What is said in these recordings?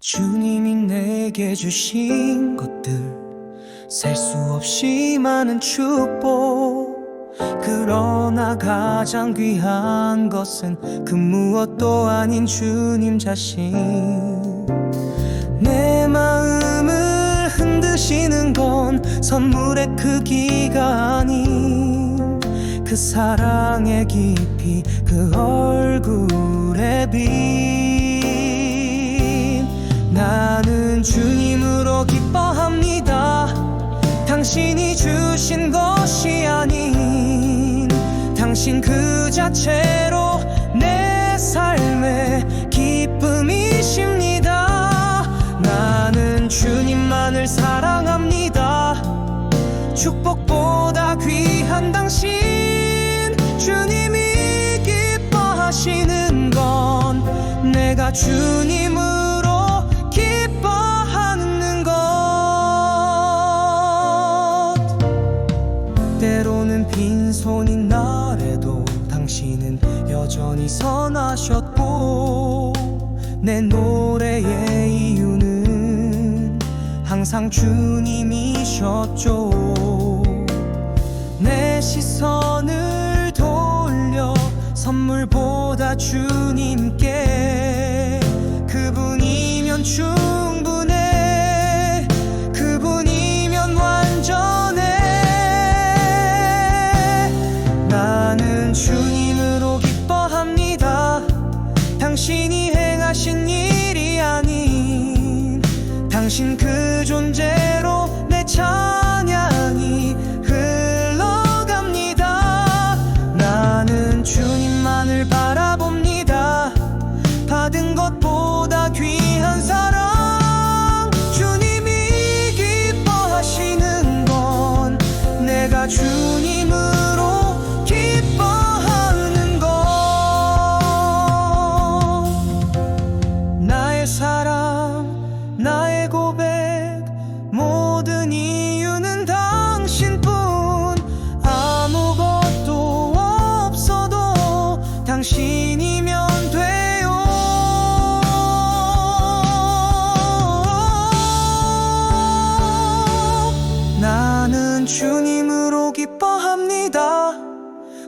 주님이 내게 주신 것들 셀 수 없이 많은 축복. 그러나 가장 귀한 것은 그 무엇도 아닌 주님 자신. 내 마음을 흔드시는 건 선물의 크기가 아닌 그 사랑의 깊이 그 얼굴의 빛 주님으로 기뻐합니다. 당신이 주신 것이 아닌 당신 그 자체로 내 삶의 기쁨이십니다. 나는 주님만을 사랑합니다. 축복보다 귀한 당신 주님이 기뻐하시는 건 내가 주님 여전히 선하셨고 내 노래의 이유는 항상 주님이셨죠. 내 시선을 돌려 선물보다 주님께 당신 그 존재로 내 찬양이 흘러갑니다. 나는 주님만을 바라봅니다. 받은 것보다 귀한 사랑 주님이 기뻐하시는 건 내가 주 모든 이유는 당신뿐. 아무것도 없어도 당신이면 돼요. 나는 주님으로 기뻐합니다.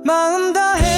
마음 다해